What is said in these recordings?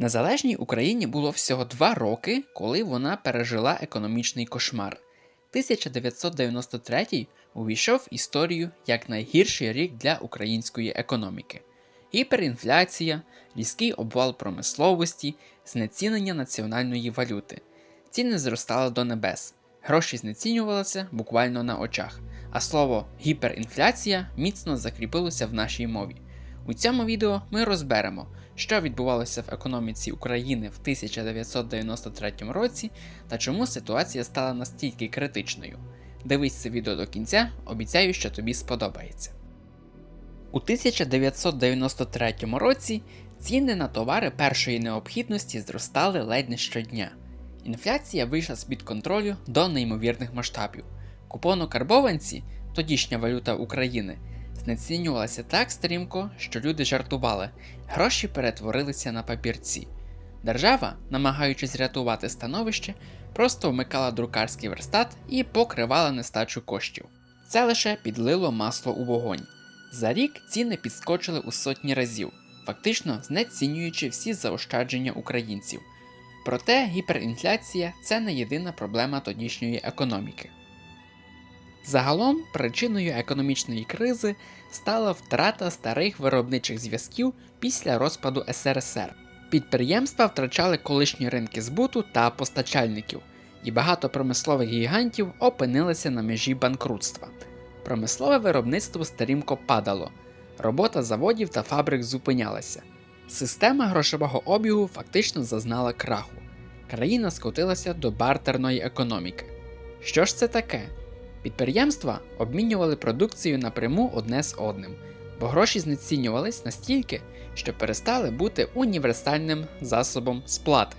Незалежній Україні було всього два роки, коли вона пережила економічний кошмар. 1993 увійшов в історію як найгірший рік для української економіки. Гіперінфляція, різкий обвал промисловості, знецінення національної валюти. Ціни зростали до небес, гроші знецінювалися буквально на очах, а слово гіперінфляція міцно закріпилося в нашій мові. У цьому відео ми розберемо, що відбувалося в економіці України в 1993 році та чому ситуація стала настільки критичною. Дивись це відео до кінця, обіцяю, що тобі сподобається. У 1993 році ціни на товари першої необхідності зростали ледь не щодня. Інфляція вийшла з-під контролю до неймовірних масштабів. Купонокарбованці, тодішня валюта України, знецінювалася так стрімко, що люди жартували, гроші перетворилися на папірці. Держава, намагаючись рятувати становище, просто вмикала друкарський верстат і покривала нестачу коштів. Це лише підлило масло у вогонь. За рік ціни підскочили у сотні разів, фактично знецінюючи всі заощадження українців. Проте гіперінфляція це не єдина проблема тодішньої економіки. Загалом причиною економічної кризи стала втрата старих виробничих зв'язків після розпаду СРСР. Підприємства втрачали колишні ринки збуту та постачальників, і багато промислових гігантів опинилися на межі банкрутства. Промислове виробництво стрімко падало, робота заводів та фабрик зупинялася. Система грошового обігу фактично зазнала краху. Країна скотилася до бартерної економіки. Що ж це таке? Підприємства обмінювали продукцію напряму одне з одним, бо гроші знецінювались настільки, що перестали бути універсальним засобом сплати.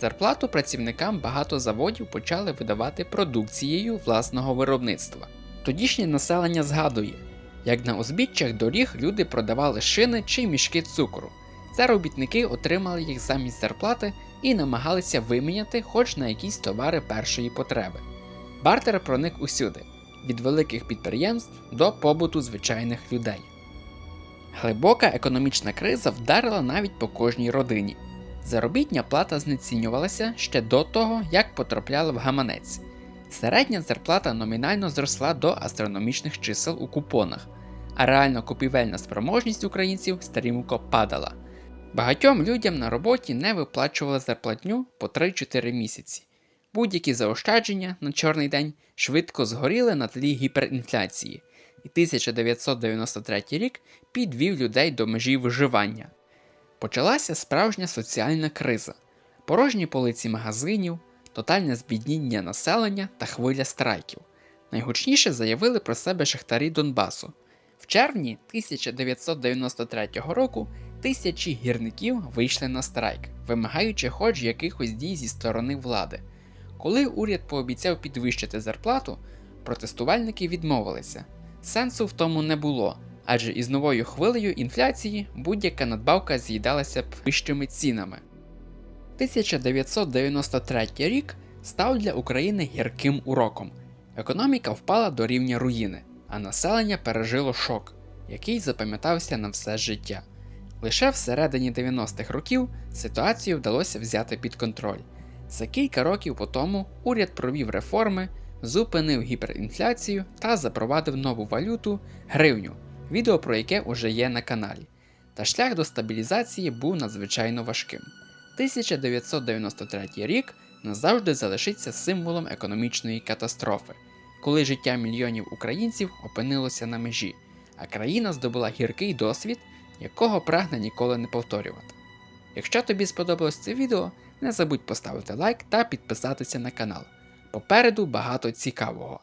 Зарплату працівникам багато заводів почали видавати продукцією власного виробництва. Тодішнє населення згадує, як на узбіччях доріг люди продавали шини чи мішки цукру. Це робітники отримали їх замість зарплати і намагалися виміняти хоч на якісь товари першої потреби. Бартер проник усюди від великих підприємств до побуту звичайних людей. Глибока економічна криза вдарила навіть по кожній родині. Заробітня плата знецінювалася ще до того, як потрапляла в гаманець. Середня зарплата номінально зросла до астрономічних чисел у купонах, а реально купівельна спроможність українців стрімко падала. Багатьом людям на роботі не виплачували зарплатню по 3-4 місяці. Будь-які заощадження на чорний день швидко згоріли на тлі гіперінфляції, і 1993 рік підвів людей до межі виживання. Почалася справжня соціальна криза, порожні полиці магазинів, тотальне збідніння населення та хвиля страйків. Найгучніше заявили про себе шахтарі Донбасу. В червні 1993 року тисячі гірників вийшли на страйк, вимагаючи хоч якихось дій зі сторони влади. Коли уряд пообіцяв підвищити зарплату, протестувальники відмовилися. Сенсу в тому не було, адже із новою хвилею інфляції будь-яка надбавка з'їдалася б вищими цінами. 1993 рік став для України гірким уроком. Економіка впала до рівня руїни, а населення пережило шок, який запам'ятався на все життя. Лише всередині 90-х років ситуацію вдалося взяти під контроль. За кілька років по тому уряд провів реформи, зупинив гіперінфляцію та запровадив нову валюту гривню, відео про яке уже є на каналі. Та шлях до стабілізації був надзвичайно важким. 1993 рік назавжди залишиться символом економічної катастрофи, коли життя мільйонів українців опинилося на межі, а країна здобула гіркий досвід, якого прагне ніколи не повторювати. Якщо тобі сподобалось це відео, не забудь поставити лайк та підписатися на канал. Попереду багато цікавого.